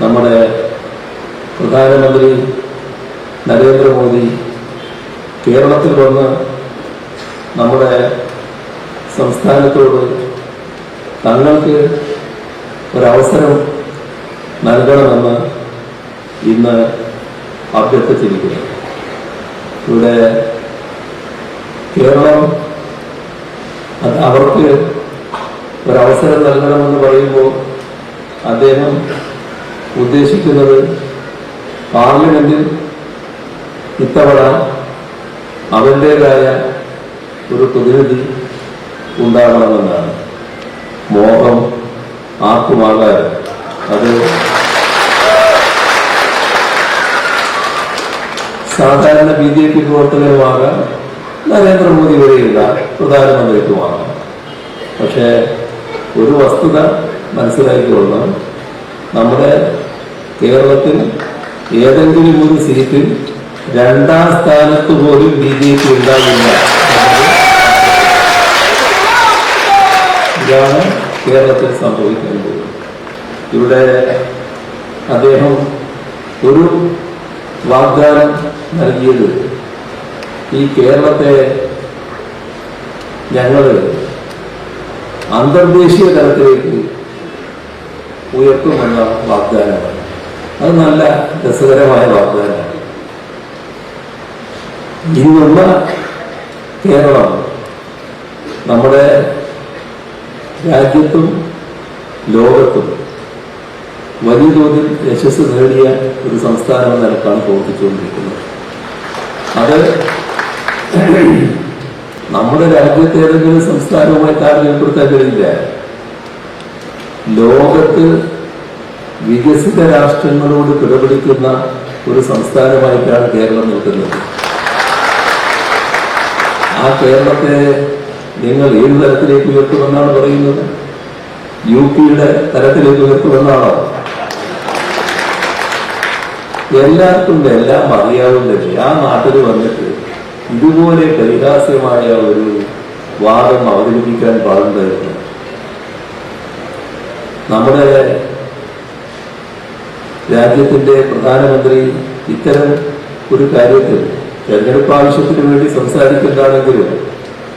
നമ്മുടെ പ്രധാനമന്ത്രി നരേന്ദ്രമോദി കേരളത്തിൽ വന്ന് നമ്മുടെ സംസ്ഥാനത്തോട് തങ്ങൾക്ക് ഒരവസരം നൽകണമെന്ന് ഇന്ന് അഭ്യർത്ഥിച്ചിരിക്കുന്നു. ഇവിടെ കേരളം അവർക്ക് ഒരവസരം നൽകണമെന്ന് പറയുമ്പോൾ അദ്ദേഹം ഉദ്ദേശിക്കുന്നത് പാർലമെന്റിൽ ഇത്തവണ അവന്റേതായ ഒരു പ്രതിനിധി ഉണ്ടാകണമെന്നാണ്. മോഹം ആർക്കുമാകാൻ അത് സാധാരണ ബി ജെ പി പ്രവർത്തകരുമാകാം നരേന്ദ്രമോദി വരെയുള്ള പ്രധാനമന്ത്രിക്കുമാകാം. പക്ഷേ ഒരു വസ്തുത മനസ്സിലാക്കിക്കൊള്ളണം. നമ്മുടെ കേരളത്തിൽ ഏതെങ്കിലും ഒരു സീറ്റിൽ രണ്ടാം സ്ഥാനത്ത് പോലും ബി ജെ പി ഉണ്ടാകില്ല ഇതാണ് കേരളത്തിൽ സംഭവിക്കുന്നത്. ഇവിടെ അദ്ദേഹം ഒരു വാഗ്ദാനം നൽകിയത് ഈ കേരളത്തെ ഞങ്ങൾ അന്തർദേശീയ തലത്തിലേക്ക് ഉയർത്തുമെന്ന വാഗ്ദാനമാണ്. അത് നല്ല രസകരമായ വാഗ്ദാനമാണ് ഇന്നുള്ള കേരളം നമ്മുടെ രാജ്യത്തും ലോകത്തും വലിയ തോതിൽ യശസ് നേടിയ ഒരു സംസ്ഥാനം എന്ന നിലക്കാണ് പ്രവർത്തിച്ചുകൊണ്ടിരിക്കുന്നത്. അത് നമ്മുടെ രാജ്യത്തെ ഏതെങ്കിലും സംസ്ഥാനവുമായി താരതമ്യപ്പെടുത്താൻ കഴിയില്ല. ലോകത്ത് വികസിത രാഷ്ട്രങ്ങളോട് കിടപിടിക്കുന്ന ഒരു സംസ്ഥാനമായിട്ടാണ് കേരളം നിൽക്കുന്നത്. ആ കേരളത്തെ നിങ്ങൾ ഏത് തരത്തിലേക്ക് ഉയർത്തുമെന്നാണ് പറയുന്നത്? യു പിയുടെ തരത്തിലേക്ക് ഉയർത്തുമെന്നാണോ? എല്ലാവർക്കും എല്ലാം അറിയാവുന്നതല്ലേ ആ നാട്ടിൽ വന്നിട്ട് ഇതുപോലെ പരിഹാസ്യമായ ഒരു വാദം അവതരിപ്പിക്കാൻ പാടുണ്ടായിരുന്നു. നമ്മുടെ രാജ്യത്തിന്റെ പ്രധാനമന്ത്രി ഇത്തരം ഒരു കാര്യത്തിൽ തെരഞ്ഞെടുപ്പ് ആവശ്യത്തിന് വേണ്ടി സംസാരിക്കുന്നതാണെങ്കിലും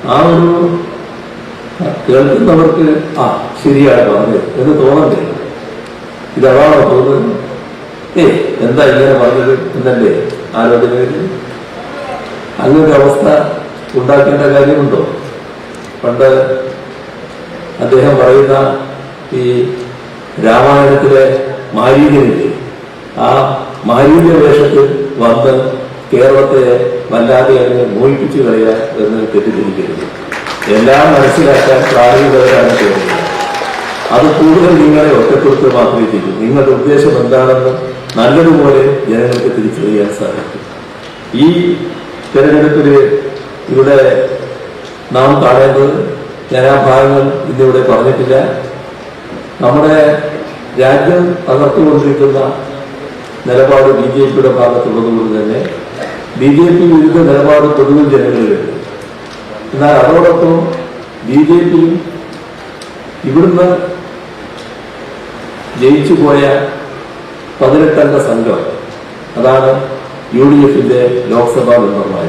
ആ ഒരു കേൾക്കുന്നവർക്ക് ആ ശരിയാണ് പറഞ്ഞത് എന്ന് തോന്നണ്ടേ? ഇതാണോ തോന്നുന്നത്? ഏ എന്താ ഇങ്ങനെ പറഞ്ഞത് എന്നല്ലേ ആലോചന വരും അങ്ങനൊരു അവസ്ഥ ഉണ്ടാക്കേണ്ട കാര്യമുണ്ടോ? പണ്ട് അദ്ദേഹം പറയുന്ന ഈ രാമായണത്തിലെ മാരീര്യനില്ലേ ആ മാലിന്യ വേഷത്തിൽ വന്ന് കേരളത്തെ വല്ലാതെ അതിനെ മോഹിപ്പിച്ചു കളയുക എന്ന് തെറ്റിദ്ധരിക്കരുത്. എല്ലാം മനസ്സിലാക്കാൻ പ്രായോഗികതയാണ് ചെയ്യുന്നത്. അത് കൂടുതൽ നിങ്ങളെ ഒറ്റപ്പെടുത്തുക മാത്രമേ ചെയ്യൂ. നിങ്ങളുടെ ഉദ്ദേശം എന്താണെന്ന് നല്ലതുപോലെ ജനങ്ങൾക്ക് തിരിച്ചറിയാൻ സാധിക്കും. ഈ തെരഞ്ഞെടുപ്പിൽ ഇവിടെ നാം കാണേണ്ടത് ഞാൻ ആ ഭാഗങ്ങൾ ഇന്നിവിടെ പറഞ്ഞിട്ടില്ല. നമ്മുടെ രാജ്യം തകർത്തുകൊണ്ടിരിക്കുന്ന നിലപാട് ബി ജെ പിയുടെ ഭാഗത്തുള്ളതുകൊണ്ട് തന്നെ ബി ജെ പി വിരുദ്ധ നിലപാട് പൊതുവിൽ ജനങ്ങളിലുണ്ട് എന്നാൽ അതോടൊപ്പം ബി ജെ പി ഇവിടുന്ന് ജയിച്ചു പോയ പതിനെട്ടംഗ സംഘം അതാണ് യു ഡി എഫിന്റെ ലോക്സഭാ മെമ്പർമാർ.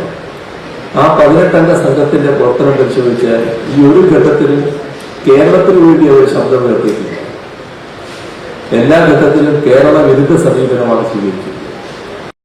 ആ പതിനെട്ടംഗ സംഘത്തിന്റെ പ്രവർത്തനം പരിശോധിച്ചാൽ ഈ ഒരു ഘട്ടത്തിലും കേരളത്തിന് വേണ്ടി അവർ ശബ്ദം ഉയർത്തിയിട്ടില്ല എല്ലാ ഘട്ടത്തിലും കേരള വിരുദ്ധ സമീപനമാണ് സ്വീകരിച്ചത്